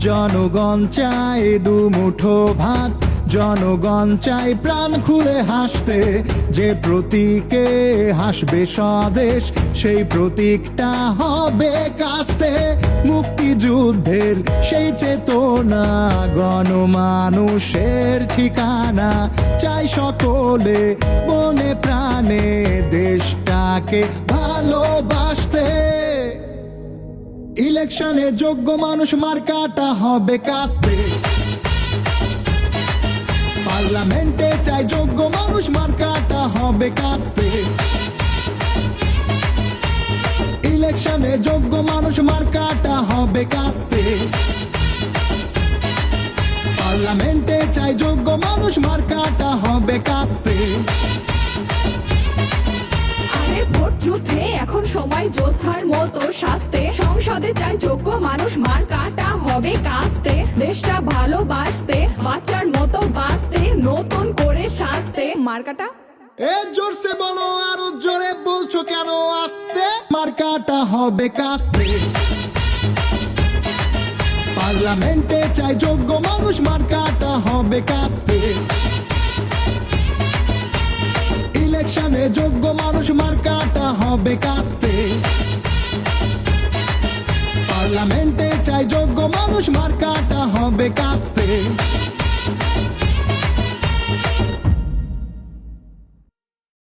জনগণ চায় দু মুঠো ভাত। জনগণ চাই প্রাণ খুলে হাসতে। যে প্রতীকে হাসবে স্বদেশ, সেই প্রতীকটা হবে কাস্তে। মুক্তিযুদ্ধের সেই চেতনা গণমানুষের ঠিকানা। চাই সকলে মনে প্রাণে দেশটাকে ভালোবাসতে। ইলেকশনে যোগ্য মানুষ মার্কাটা হবে কাস্তে। কাস্তে। ইলেকশনে যোগ্য মানুষ মার্কাটা হবে কাস্তে। পার্লামেন্টে চাই যোগ্য মানুষ মার্কাটা হবে কাস্তে। যুদ্ধে এখন সময় যোদ্ধার মতো শাস্তে। সংসদে চাই যোগ্য মানুষ মার কাটা হবে কাস্তে। দেশটা ভালোবাসতে বাচ্চার মতো বাঁচতে নতুন করে শাস্তে মার মার্কাটা? জোরসে বলো আরও জোরে বলছো কেন? আসতে। মার্কাটা হবে কাস্তে। পার্লামেন্টে চাই যোগ্য মানুষ, মার্কাটা হবে কাস্তে। ইলেকশনে যোগ্য মানুষ, মার্কাটা হবে কাস্তে। পার্লামেন্টে চাই যোগ্য মানুষ, মার্কাটা হবে কাস্তে।